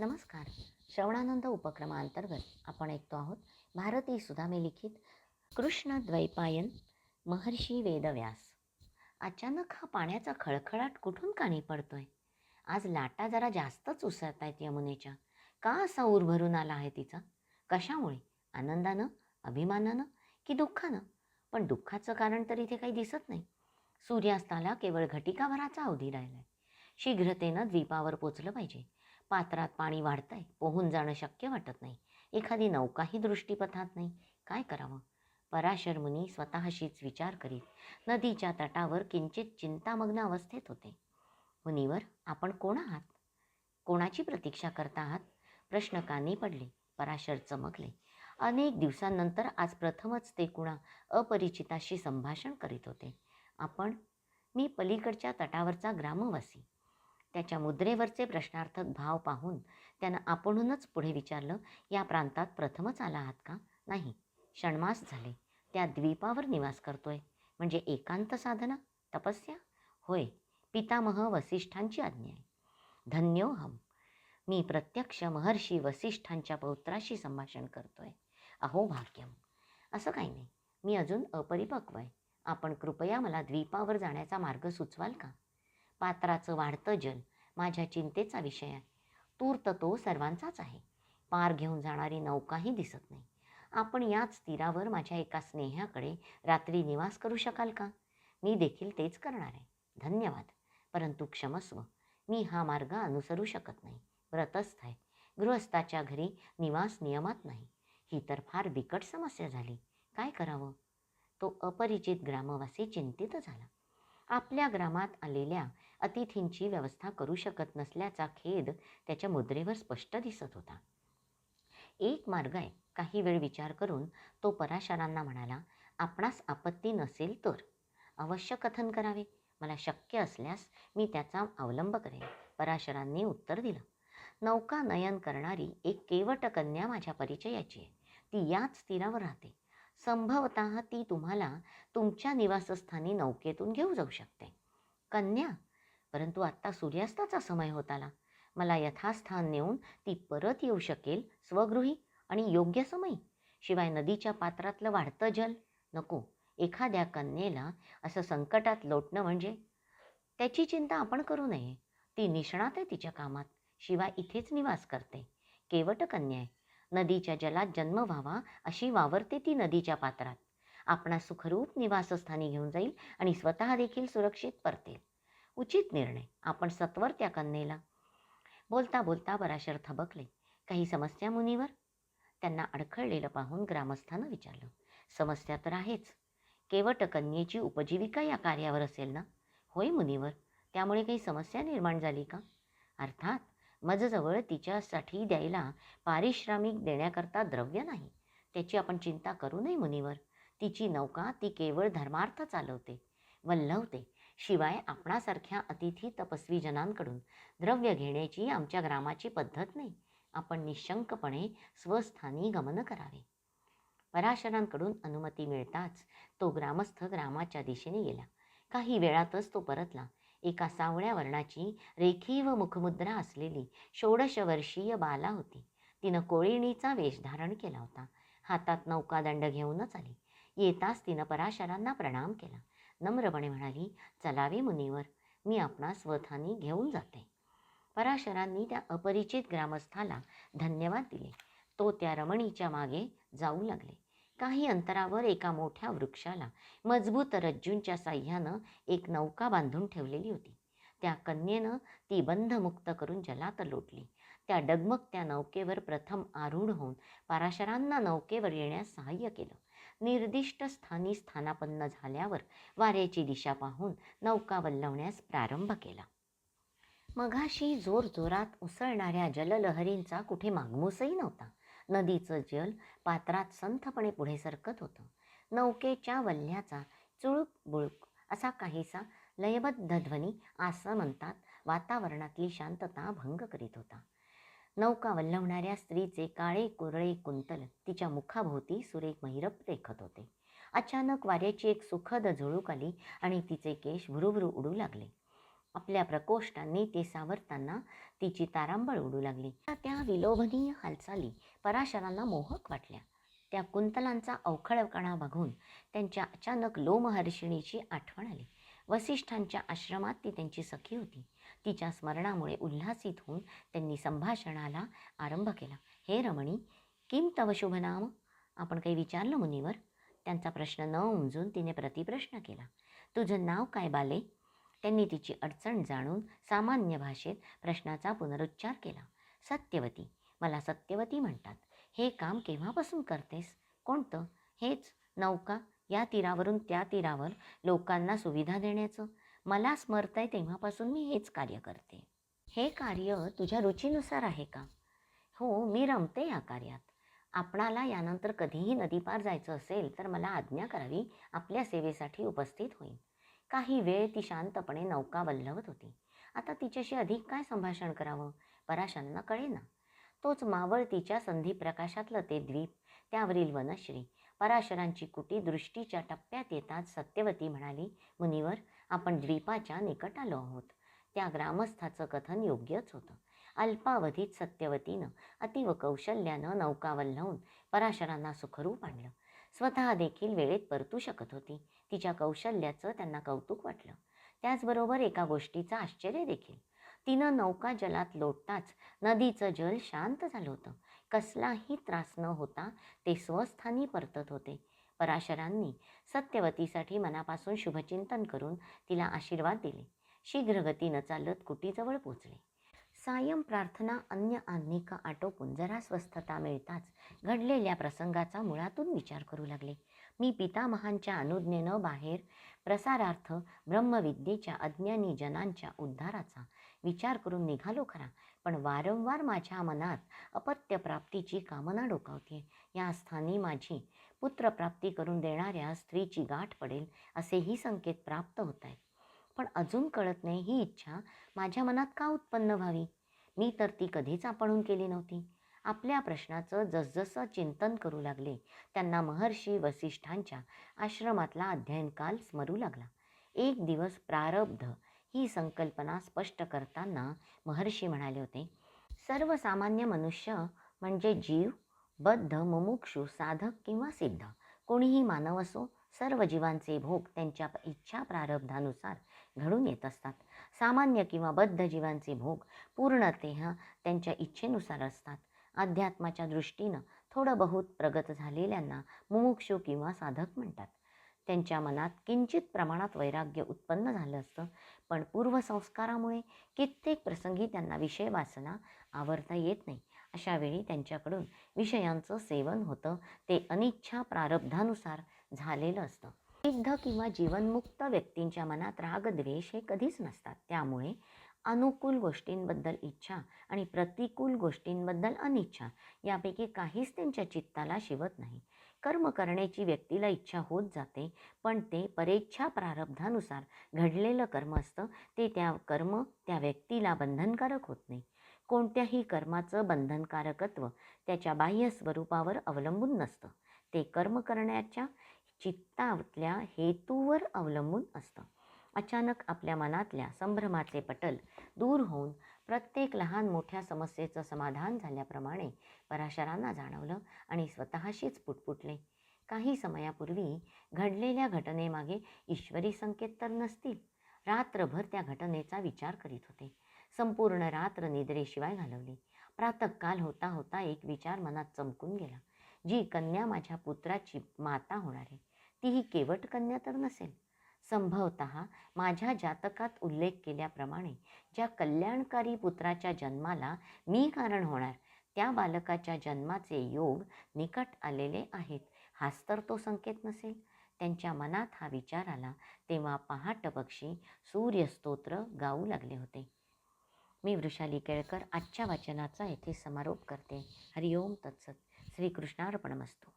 नमस्कार. श्रवणानंद उपक्रमाअंतर्गत आपण ऐकतो आहोत भारती सुधामे लिखित कृष्ण द्वैपायन महर्षी वेदव्यास. अचानक हा पाण्याचा खळखळाट कुठून काणी पडतोय? आज लाटा जरा जास्तच उसळत आहेत यमुनेच्या. का असा ऊर भरून आला आहे तिचा? कशामुळे? आनंदानं? अभिमानानं? की दुःखानं? पण दुःखाचं कारण तर इथे काही दिसत नाही. सूर्यास्ताला केवळ घटिकाभराचा अवधी राहिलाय. शीघ्रतेनं द्वीपावर पोचलं पाहिजे. पात्रात पाणी वाढतंय पोहून जाणं शक्य वाटत नाही. एखादी नौकाही दृष्टीपथात नाही. काय करावं? पराशर मुनी स्वतःशीच विचार करीत नदीच्या तटावर किंचित चिंतामग्न अवस्थेत होते. मुनीवर आपण कोण आहात? कोणाची प्रतीक्षा करता आहात? प्रश्न कानी पडले. पराशर चमकले. अनेक दिवसांनंतर आज प्रथमच ते कुणा अपरिचिताशी संभाषण करीत होते. आपण? मी पलीकडच्या तटावरचा ग्रामवासी. त्याच्या मुद्रेवरचे प्रश्नार्थक भाव पाहून त्यानं आपणहूनच पुढे विचारलं या प्रांतात प्रथमच आला आहात का? नाही. षण्मास झाले. त्या द्वीपावर निवास करतोय. म्हणजे एकांत साधना? तपस्या? होय. पितामह वसिष्ठांची आज्ञा आहे. धन्योहम मी प्रत्यक्ष महर्षी वसिष्ठांच्या पौत्राशी संभाषण करतोय. अहो भाग्यम. असं काही नाही. मी अजून अपरिपक्व आहे. आपण कृपया मला द्वीपावर जाण्याचा मार्ग सुचवाल का? पात्राचं वाढतं जल माझ्या चिंतेचा विषय आहे. तूर्त तो सर्वांचाच आहे. पार घेऊन जाणारी नौकाही दिसत नाही. आपण याच तीरावर माझ्या एका स्नेहाकडे रात्री निवास करू शकाल का? मी देखील तेच करणार आहे. धन्यवाद. परंतु क्षमस्व मी हा मार्ग अनुसरू शकत नाही. व्रतस्थ आहे. गृहस्थाच्या घरी निवास नियमात नाही. ही तर फार बिकट समस्या झाली. काय करावं? तो अपरिचित ग्रामवासी चिंतित झाला. आपल्या ग्रामात आलेल्या अतिथींची व्यवस्था करू शकत नसल्याचा खेद त्याच्या मुद्रेवर स्पष्ट दिसत होता. एक मार्ग आहे काही वेळ विचार करून तो पराशरांना म्हणाला आपणास आपत्ती नसेल तर अवश्य कथन करावे. मला शक्य असल्यास मी त्याचा अवलंब करेन. पराशरांनी उत्तर दिलं नौका नयन करणारी एक केवट कन्या माझ्या परिचयाची आहे. ती याच तीरावर राहते. संभवत ती तुम्हाला तुमच्या निवासस्थानी नौकेतून घेऊ जाऊ शकते. कन्या परंतु आत्ता सूर्यास्ताचा समय होत आला. मला यथास्थान नेऊन ती परत येऊ शकेल स्वगृही आणि योग्य समयी. शिवाय नदीच्या पात्रातलं वाढतं जल. नको एखाद्या कन्येला असं संकटात लोटणं म्हणजे? त्याची चिंता आपण करू नये. ती निष्णात आहे तिच्या कामात. शिवाय इथेच निवास करते. केवट कन्या आहे. नदीच्या जलात जन्म व्हावा अशी वावरते ती नदीच्या पात्रात. आपणा सुखरूप निवासस्थानी घेऊन जाईल आणि स्वतः देखील सुरक्षित परतेल उचित निर्णय. आपण सत्वर त्या कन्येला. बोलता बोलता बराशर थबकले. काही समस्या मुनीवर? त्यांना अडखळलेलं पाहून ग्रामस्थानं विचारलं. समस्या तर आहेच. केवट कन्येची उपजीविका या कार्यावर असेल ना? होय मुनीवर. त्यामुळे काही समस्या निर्माण झाली का? अर्थात मजजवळ तिच्यासाठी द्यायला पारिश्रमिक देण्याकरता द्रव्य नाही. त्याची आपण चिंता करू नये मुनीवर. तिची नौका ती केवळ धर्मार्थ चालवते. वल्लवते शिवाय आपणासारख्या अतिथी तपस्वीजनांकडून द्रव्य घेण्याची आमच्या ग्रामाची पद्धत नाही. आपण निशंकपणे स्वस्थानी गमन करावे. पराशरांकडून अनुमती मिळताच तो ग्रामस्थ ग्रामाच्या दिशेने गेला. काही वेळातच तो परतला. एका सावळ्या वर्णाची रेखीव मुखमुद्रा असलेली षोडशवर्षीय बाला होती. तिनं कोळिणीचा वेश धारण केला होता. हातात नौकादंड घेऊनच आली. येताच तिनं पराशरांना प्रणाम केला. नम्रपणे म्हणाली चलावे मुनीवर. मी आपणा स्वथानी घेऊन जाते. पराशरांनी त्या अपरिचित ग्रामस्थाला धन्यवाद दिले. तो त्या रमणीच्या मागे जाऊ लागले. काही अंतरावर एका मोठ्या वृक्षाला मजबूत रज्जूंच्या साह्यानं एक नौका बांधून ठेवलेली होती. त्या कन्येनं ती बंधमुक्त करून जलात लोटली. त्या डगमग त्या नौकेवर प्रथम आरूढ होऊन पाराशरांना नौकेवर येण्यास सहाय्य केलं. निर्दिष्ट स्थानी स्थानापन्न झाल्यावर वाऱ्याची दिशा पाहून नौका वल्लवण्यास प्रारंभ केला. मघाशी जोरजोरात उसळणाऱ्या जललहरींचा कुठे मागमूसही नव्हता. नदीचं जल पात्रात संथपणे पुढे सरकत होतं. नौकेच्या वल्ह्याचा चुळूक बुळूक असा काहीसा लयबद्ध ध्वनी असं म्हणतात वातावरणातली शांतता भंग करीत होता. नौका वल्लवणाऱ्या स्त्रीचे काळे कोरळे कुंतल तिच्या मुखाभोवती सुरेख महिरप देखत होते. अचानक वाऱ्याची एक सुखद झुळूक आली आणि तिचे केश भुरुभुरू उडू लागले. आपल्या प्रकोष्ठांनी ते सावरताना तिची तारांबळ उडू लागली. त्या विलोभनीय हालचाली पराशरांना मोहक वाटल्या. त्या कुंतलांचा अवखळपणा बघून त्यांच्या अचानक लोमहर्षिणीची आठवण आली. वसिष्ठांच्या आश्रमात ती त्यांची सखी होती. तिच्या स्मरणामुळे उल्हासित होऊन त्यांनी संभाषणाला आरंभ केला. हे रमणी किम तव शुभ नाम? आपण काही विचारलं मुनीवर त्यांचा प्रश्न न उमजून तिने प्रतिप्रश्न केला. तुझं नाव काय बाले? त्यांनी तिची अडचण जाणून सामान्य भाषेत प्रश्नाचा पुनरुच्चार केला. सत्यवती मला सत्यवती म्हणतात. हे काम केव्हापासून करतेस? कोणतं? हेच नौका? या तीरावरून त्या तीरावर लोकांना सुविधा देण्याचं? मला स्मरत आहे तेव्हापासून मी हेच कार्य करते. हे कार्य तुझ्या रुचीनुसार आहे का? हो मी रमते या कार्यात. आपणाला यानंतर कधीही नदीपार जायचं असेल तर मला आज्ञा करावी. आपल्या सेवेसाठी उपस्थित होईल काही वेळ ती शांतपणे नौका वल्लवत होती. आता तिच्याशी अधिक काय संभाषण करावं? पराशांना कळेना. तोच मावळतीच्या संधिप्रकाशातलं ते द्वीप त्यावरील वनश्री. पराशरांची कुटी दृष्टीच्या टप्प्यात येताच सत्यवती म्हणाली मुनीवर आपण द्वीपाच्या निकट आलो आहोत. त्या ग्रामस्थाचं कथन योग्यच होतं. अल्पावधीत सत्यवतीनं अतिव कौशल्यानं नौका वल्लवून पराशरांना सुखरूप आणलं. स्वतः देखील वेळेत परतू शकत होती. तिच्या कौशल्याचं त्यांना कौतुक वाटलं. त्याचबरोबर एका गोष्टीचं आश्चर्य देखील. तिनं नौका जलात लोटताच नदीचं जल शांत झालं होतं. कसलाही त्रास न होता ते स्वस्थानी परतत होते. पराशरांनी सत्यवतीसाठी मनापासून शुभचिंतन करून तिला आशीर्वाद दिले. शीघ्रगतीनं चालत कुटीजवळ पोचले. सायम प्रार्थना अन्य आन्निक आटोपून जरा स्वस्थता मिळताच घडलेल्या प्रसंगाचा मुळातून विचार करू लागले. मी पितामहांच्या अनुज्ञेनं बाहेर प्रसारार्थ ब्रह्मविद्येच्या अज्ञानी जनांच्या उद्धाराचा विचार करून निघालो खरा. पण वारंवार माझ्या मनात अपत्यप्राप्तीची कामना डोकावते. या स्थानी माझी पुत्रप्राप्ती करून देणाऱ्या स्त्रीची गाठ पडेल असेही संकेत प्राप्त होत आहेत पण अजून कळत नाही ही इच्छा माझ्या मनात का उत्पन्न व्हावी? मी तर ती कधीच आपणून केली नव्हती. आपल्या प्रश्नाचं जसजसं चिंतन करू लागले त्यांना महर्षी वसिष्ठांच्या आश्रमातला अध्ययनकाल स्मरू लागला. एक दिवस प्रारब्ध ही संकल्पना स्पष्ट करताना महर्षी म्हणाले होते सर्वसामान्य मनुष्य म्हणजे जीव बद्ध मुमुक्षू साधक किंवा सिद्ध. कोणीही मानव असो सर्व जीवांचे भोग त्यांच्या इच्छा प्रारब्धानुसार घडून येत असतात. सामान्य किंवा बद्ध जीवांचे भोग पूर्णतः त्यांच्या इच्छेनुसार असतात. अध्यात्माच्या दृष्टीनं थोडं बहुत प्रगत झालेल्यांना मुमुक्षू किंवा साधक म्हणतात. त्यांच्या मनात किंचित प्रमाणात वैराग्य उत्पन्न झालं असतं पण पूर्वसंस्कारामुळे कित्येक प्रसंगी त्यांना विषय वासना आवरता येत नाही. अशावेळी त्यांच्याकडून विषयांचं सेवन होतं ते अनिच्छा प्रारब्धानुसार झालेलं असतं. सिद्ध किंवा जीवनमुक्त व्यक्तींच्या मनात रागद्वेष हे कधीच नसतात. त्यामुळे अनुकूल गोष्टींबद्दल इच्छा आणि प्रतिकूल गोष्टींबद्दल अनिच्छा यापैकी काहीच त्यांच्या चित्ताला शिवत नाही. कर्म करण्याची व्यक्तीला इच्छा होत जाते पण ते परेच्छा प्रारब्धानुसार घडलेलं कर्म असतं ते त्या कर्म त्या व्यक्तीला बंधनकारक होत नाही. कोणत्याही कर्माचं बंधनकारकत्व त्याच्या बाह्य स्वरूपावर अवलंबून नसतं. ते कर्म करण्याच्या चित्तातल्या हेतूवर अवलंबून असतं. अचानक आपल्या मनातल्या संभ्रमाचे पटल दूर होऊन प्रत्येक लहान मोठ्या समस्येचं समाधान झाल्याप्रमाणे पराशरांना जाणवलं आणि स्वतःशीच पुटपुटले. काही समयापूर्वी घडलेल्या घटनेमागे ईश्वरी संकेत तर नसतील. रात्रभर त्या घटनेचा विचार करीत होते. संपूर्ण रात्र निद्रेशिवाय घालवली. प्रातकाल होता होता एक विचार मनात चमकून गेला. जी कन्या माझ्या पुत्राची माता होणार आहे ती ही केवट कन्या तर नसेल. संभवत माझ्या जातकात उल्लेख केल्याप्रमाणे ज्या कल्याणकारी पुत्राच्या जन्माला मी कारण होणार त्या बालकाच्या जन्माचे योग निकट आलेले आहेत हाच तर तो संकेत नसेल. त्यांच्या मनात हा विचार आला तेव्हा पहाट पक्षी सूर्यस्तोत्र गाऊ लागले होते. मी वृषाली केळकर आजच्या वाचनाचा येथे समारोप करते. हरिओम तत्सत. श्रीकृष्णार्पणमस्तू.